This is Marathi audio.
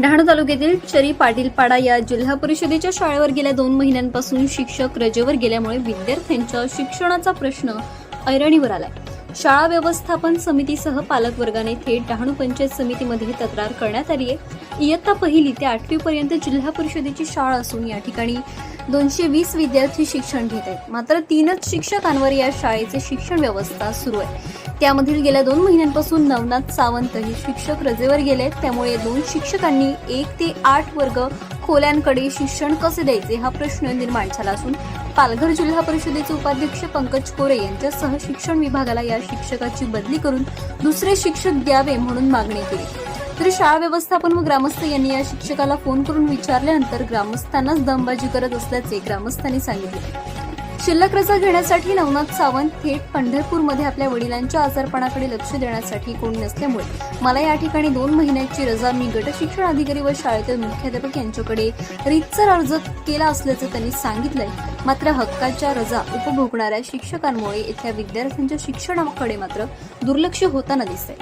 डहाणू तालुक्यातील चरी पाटीलपाडा या जिल्हा परिषदेच्या शाळेवर गेल्या दोन महिन्यांपासून शिक्षक रजेवर गेल्यामुळे विद्यार्थ्यांच्या शिक्षणाचा प्रश्न ऐरणीवर आलाय. शाळा व्यवस्थापन समितीसह पालकवर्गाने थेट डहाणू पंचायत समितीमध्ये तक्रार करण्यात आली आहे इयत्ता पहिली ते आठवी पर्यंत जिल्हा परिषदेची शाळा असून या ठिकाणी दोनशे वीस विद्यार्थी शिक्षण घेत आहेत. मात्र तीनच शिक्षकांवर या शाळेचे शिक्षण व्यवस्था सुरू आहे. त्यामधील गेल्या दोन महिन्यांपासून नवनाथ सावंत हे शिक्षक रजेवर गेले आहेत त्यामुळे दोन शिक्षकांनी एक ते आठ वर्ग खोल्यांकडे शिक्षण कसे द्यायचे हा प्रश्न निर्माण झाला असून पालघर जिल्हा परिषदेचे उपाध्यक्ष पंकज कोरे यांच्यासह शिक्षण विभागाला या शिक्षकाची बदली करून दुसरे शिक्षक द्यावे म्हणून मागणी केली. तरी शाळा व्यवस्थापन व ग्रामस्थ यांनी या शिक्षकाला फोन करून विचारल्यानंतर ग्रामस्थांनाच दमबाजी करत असल्याचे ग्रामस्थांनी सांगितले. शिल्लक रजा घेण्यासाठी नवनाथ सावंत थेट पंढरपूरमध्ये आपल्या वडिलांच्या आजारपणाकडे लक्ष देण्यासाठी कोण नसल्यामुळे मला या ठिकाणी दोन महिन्याची रजा मी गट शिक्षण अधिकारी व शाळेतील मुख्याध्यापक यांच्याकडे रीतसर अर्ज केला असल्याचं त्यांनी सांगितलंय. मात्र हक्काच्या रजा उपभोगणाऱ्या शिक्षकांमुळे इथल्या विद्यार्थ्यांच्या शिक्षणाकडे मात्र दुर्लक्ष होताना दिसतंय.